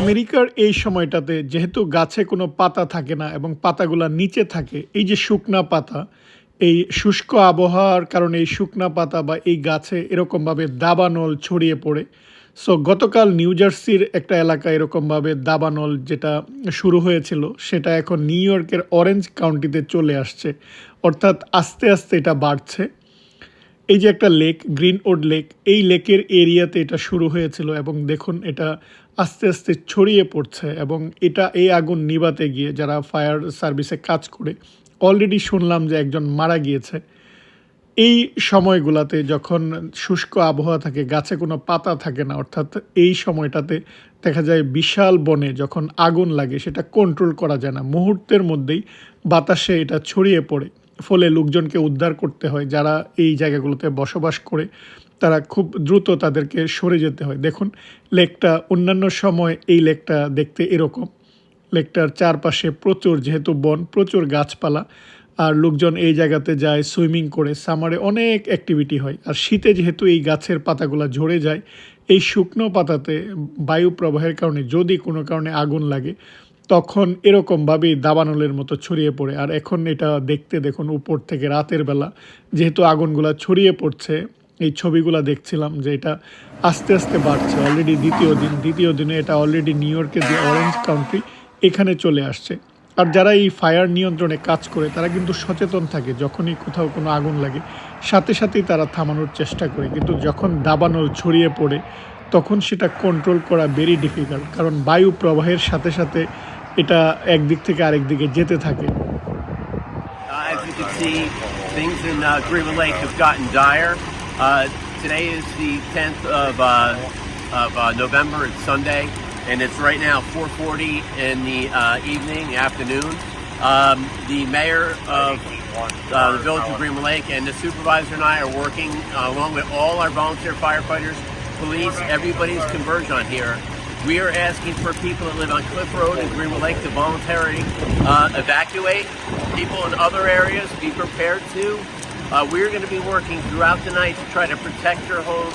আমেরিকার এই সময়টাতে যেহেতু গাছে কোনো পাতা থাকে না এবং পাতাগুলা নিচে থাকে, এই যে শুকনা পাতা, এই শুষ্ক আবহাওয়ার কারণে এই শুকনা পাতা বা এই গাছে এরকমভাবে দাবানল ছড়িয়ে পড়ে। সো গতকাল নিউ জার্সির একটা এলাকা এরকমভাবে দাবানল যেটা শুরু হয়েছিল, সেটা এখন নিউ ইয়র্কের অরেঞ্জ কাউন্টিতে চলে আসছে। অর্থাৎ আস্তে আস্তে এটা বাড়ছে। এই যে একটা লেক গ্রিন ওড লেক এই লেকের এরিয়াতে এটা শুরু হয়েছিল এবং দেখুন এটা আস্তে আস্তে ছড়িয়ে পড়ছে এবং এটা এই আগুন নিবাতে গিয়ে যারা ফায়ার সার্ভিসে কাজ করে অলরেডি শুনলাম যে একজন মারা গিয়েছে। এই সময়গুলোতে যখন শুষ্ক আবহাওয়া থাকে, গাছে কোনো পাতা থাকে না, অর্থাৎ এই সময়টাতে দেখা যায় বিশাল বনে যখন আগুন লাগে, সেটা কন্ট্রোল করা যায় না। মুহূর্তের মধ্যেই বাতাসে এটা ছড়িয়ে পড়ে। ফলে লোকজনকে উদ্ধার করতে হয়, যারা এই জায়গাগুলোতে বসবাস করে, তারা খুব দ্রুত তাদেরকে সরে যেতে হয়। দেখুন, লেকটা অন্যান্য সময় এই লেকটা দেখতে এরকম। লেকটার চারপাশে প্রচুর যেহেতু বন, প্রচুর গাছপালা, আর লোকজন এই জায়গাতে যায় সুইমিং করে। সামারে অনেক অ্যাক্টিভিটি হয়। আর শীতে যেহেতু এই গাছের পাতাগুলো ঝরে যায়, এই শুকনো পাতাতে বায়ু প্রবাহের কারণে যদি কোনো কারণে আগুন লাগে তখন এরকমভাবেই দাবানলের মতো ছড়িয়ে পড়ে। আর এখন এটা দেখতে দেখুন উপর থেকে রাতের বেলা। যেহেতু আগুনগুলা ছড়িয়ে পড়ছে, এই ছবিগুলো দেখছিলাম যে এটা আস্তে আস্তে বাড়ছে। অলরেডি দ্বিতীয় দিন, দ্বিতীয় দিনে এটা অলরেডি নিউ ইয়র্কের যে অরেঞ্জ কাউন্ট্রি এখানে চলে আসছে। আর যারা এই ফায়ার নিয়ন্ত্রণে কাজ করে, তারা কিন্তু সচেতন থাকে যখনই কোথাও কোনো আগুন লাগে। সাথে সাথেই তারা থামানোর চেষ্টা করে। কিন্তু যখন দাবানল ছড়িয়ে পড়ে, তখন সেটা কন্ট্রোল করা ভেরি ডিফিকাল্ট কারণ বায়ু প্রবাহের সাথে সাথে এটা একদিক থেকে আরেক দিকে যেতে থাকে Uh, as you can see, things in uh, Greenwood Lake have gotten dire. Uh, today is the 10th of, uh, of uh, November. It's Sunday, and it's right now 4:40 in the uh, evening, afternoon. Um, the mayor of uh, the village of Greenwood Lake and the supervisor and I are working uh, along with all our volunteer firefighters, police. Everybody's converged on here. we are asking for people that live on Cliff Road and Greenwood Lake to voluntarily uh, evacuate. People in other areas, be prepared to. Uh, we're going to be working throughout the night to try to protect your homes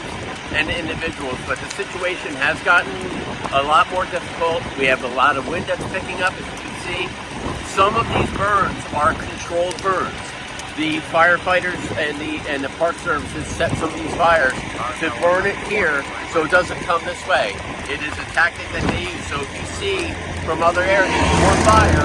and individuals, but the situation has gotten a lot more difficult. We have a lot of wind that's picking up, as you can see. Some of these burns are controlled burns. The firefighters and the and the park services set some of these fires to burn it here so it doesn't come this way. It is a tactic that they use. So if you see from other areas more fire,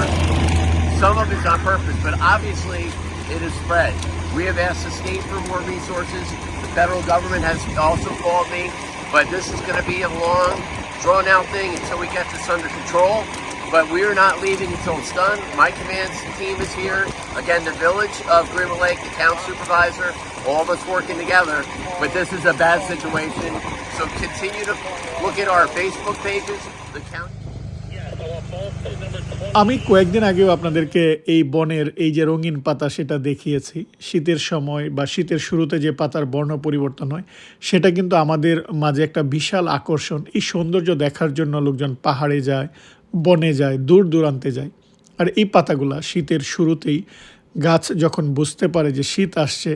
some of it's on purpose, but obviously it is spread. We have asked the state for more resources. The federal government has also called me, but this is going to be a long, drawn out thing until we get this under control. But we are not leaving until it's done. My command team is here. Again, the village of Greenwood Lake, the town supervisor, all of us working together. But this is a bad situation. So continue to look at our Facebook pages, the county. আমি কয়েকদিন আগেও আপনাদেরকে এই বনের এই যে রঙিন পাতা সেটা দেখিয়েছি। শীতের সময় বা শীতের শুরুতে যে পাতার বর্ণ পরিবর্তন হয়, সেটা কিন্তু আমাদের মাঝে একটা বিশাল আকর্ষণ। এই সৌন্দর্য দেখার জন্য লোকজন পাহাড়ে যায়, বনে যায়, দূর দূরান্তে যায়। আর এই পাতাগুলা শীতের শুরুতেই গাছ যখন বুঝতে পারে যে শীত আসছে,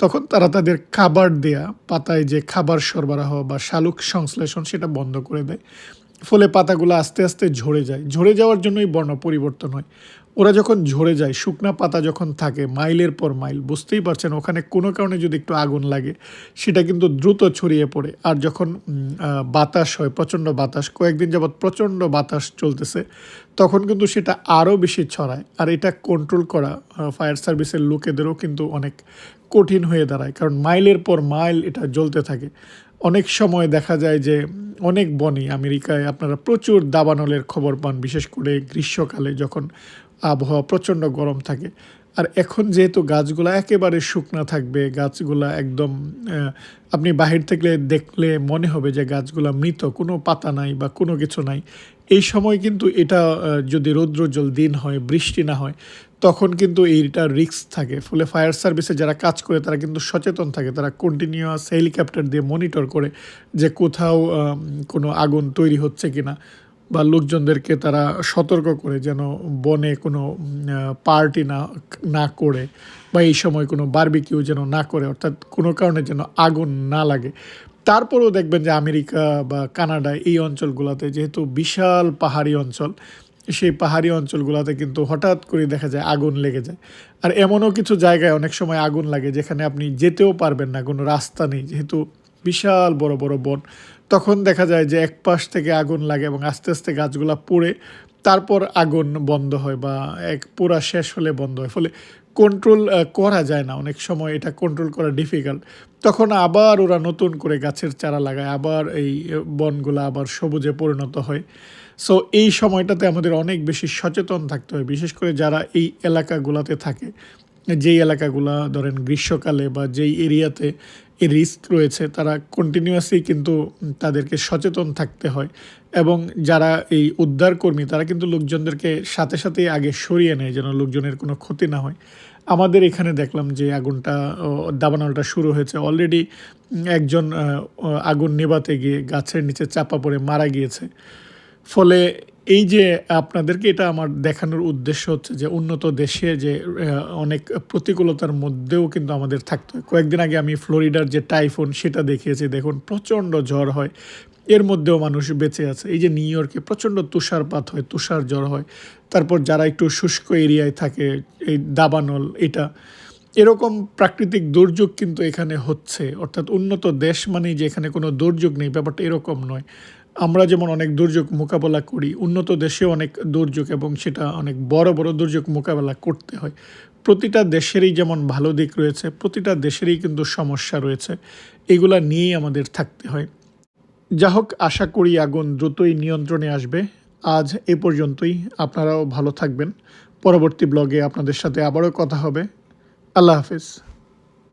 তখন তারা তাদের খাবার দেয়া পাতায় যে খাবার সরবরাহ বা শালুক সংশ্লেষণ সেটা বন্ধ করে দেয়। ফলে পাতাগুলো আস্তে আস্তে ঝরে যায়। ঝরে যাওয়ার জন্যই বর্ণ পরিবর্তন হয়। ওরা যখন ঝরে যায়, শুকনা পাতা যখন থাকে, মাইলের পর মাইল, বুঝতেই পারছেন, ওখানে কোনো কারণে যদি একটু আগুন লাগে, সেটা কিন্তু দ্রুত ছড়িয়ে পড়ে। আর যখন বাতাস হয়, প্রচণ্ড বাতাস, কয়েকদিন যাবৎ প্রচণ্ড বাতাস চলতেছে, তখন কিন্তু সেটা আরও বেশি ছড়ায়। আর এটা কন্ট্রোল করা ফায়ার সার্ভিসের লোকেদেরও কিন্তু অনেক কঠিন হয়ে দাঁড়ায়। কারণ মাইলের পর মাইল এটা জ্বলতে থাকে। অনেক সময় দেখা যায় যে অনেক বনই আমেরিকায় আপনারা প্রচুর দাবানলের খবর পান, বিশেষ করে গ্রীষ্মকালে যখন আবহাওয়া প্রচণ্ড গরম থাকে। আর এখন যেহেতু গাছগুলা একেবারে শুকনা থাকবে, গাছগুলা একদম আপনি বাহির থেকে দেখলে মনে হবে যে গাছগুলা মৃত, কোনো পাতা নাই বা কোনো কিছু নাই। এই সময় কিন্তু এটা যদি রৌদ্রোজ্জ্বল দিন হয়, বৃষ্টি না হয় তখন কিন্তু এইটা রিস্ক থাকে। ফলে ফায়ার সার্ভিসে যারা কাজ করে, তারা কিন্তু সচেতন থাকে। তারা কন্টিনিউয়াস হেলিকপ্টার দিয়ে মনিটর করে যে কোথাও কোনো আগুন তৈরি হচ্ছে কি না বা লোকজনদেরকে তারা সতর্ক করে যেন বনে কোনো পার্টি না না করে বা এই সময় কোনো বারবিকিউ যেন না করে, অর্থাৎ কোনো কারণে যেন আগুন না লাগে। তারপরেও দেখবেন যে আমেরিকা বা কানাডা এই অঞ্চলগুলোতে যেহেতু বিশাল পাহাড়ি অঞ্চল সেই পাহাড়ি অঞ্চলগুলোতে কিন্তু হঠাৎ করে দেখা যায় আগুন লেগে যায়। আর এমনও কিছু জায়গায় অনেক সময় আগুন লাগে যেখানে আপনি যেতেও পারবেন না, কোনো রাস্তা নেই। যেহেতু বিশাল বড় বড় বন, তখন দেখা যায় যে এক পাশ থেকে আগুন লাগে এবং আস্তে আস্তে গাছগুলো পুড়ে তারপর আগুন বন্ধ হয় বা এক পুরা শেষ হলে বন্ধ হয়। ফলে কন্ট্রোল করা যায় না। অনেক সময় এটা কন্ট্রোল করা ডিফিকাল্ট তখন আবার ওরা নতুন করে গাছের চারা লাগায়, আবার এই বনগুলো আবার সবুজে পরিণত হয়। সো এই সময়টাতে আমাদের অনেক বেশি সচেতন থাকতে হয়। বিশেষ করে যারা এই এলাকাগুলোতে থাকে। যেই এলাকাগুলো ধরেন গ্রীষ্মকালে বা যেই এরিয়াতে এই রিস্ক রয়েছে, তারা কন্টিনিউয়াসলি কিন্তু তাদেরকে সচেতন থাকতে হয় এবং যারা এই উদ্ধারকর্মী, তারা কিন্তু লোকজনদেরকে সাথে সাথেই আগে সরিয়ে নেয় যেন লোকজনের কোনো ক্ষতি না হয়। আমাদের এখানে দেখলাম যে আগুনটা দাবানলটা শুরু হয়েছে। অলরেডি একজন আগুন নেভাতে গিয়ে গাছের নিচে চাপা পড়ে মারা গিয়েছে। ফলে এই যে আপনাদেরকে এটা আমার দেখানোর উদ্দেশ্য হচ্ছে যে উন্নত দেশে যে অনেক প্রতিকূলতার মধ্যেও কিন্তু আমাদের থাকতে হয়। কয়েকদিন আগে আমি ফ্লোরিডার যে টাইফুন সেটা দেখিয়েছি, দেখুন প্রচণ্ড ঝড় হয়। এর মধ্যেও মানুষ বেঁচে আছে। এই যে নিউ ইয়র্কে প্রচণ্ড তুষারপাত হয়, তুষার জ্বর হয়। তারপর যারা একটু শুষ্ক এরিয়ায় থাকে, এই দাবানল, এটা। এরকম প্রাকৃতিক দুর্যোগ কিন্তু এখানে হচ্ছে। অর্থাৎ উন্নত দেশ মানেই যে এখানে কোনো দুর্যোগ নেই, ব্যাপারটা এরকম নয়। আমরা যেমন অনেক দুর্যোগ মোকাবেলা করি, উন্নত দেশে অনেক দুর্যোগ এবং সেটা অনেক বড় বড় দুর্যোগ মোকাবেলা করতে হয়। প্রতিটা দেশেরই যেমন ভালো দিক রয়েছে, প্রতিটা দেশেরই কিন্তু সমস্যা রয়েছে। এগুলা নিয়েই আমাদের থাকতে হয়। যা হোক, আশা করি আগুন দ্রুতই নিয়ন্ত্রণে আসবে। আজ এ পর্যন্তই। আপনারাও ভালো থাকবেন। পরবর্তী ব্লগে আপনাদের সাথে আবারও কথা হবে। আল্লাহ হাফিজ।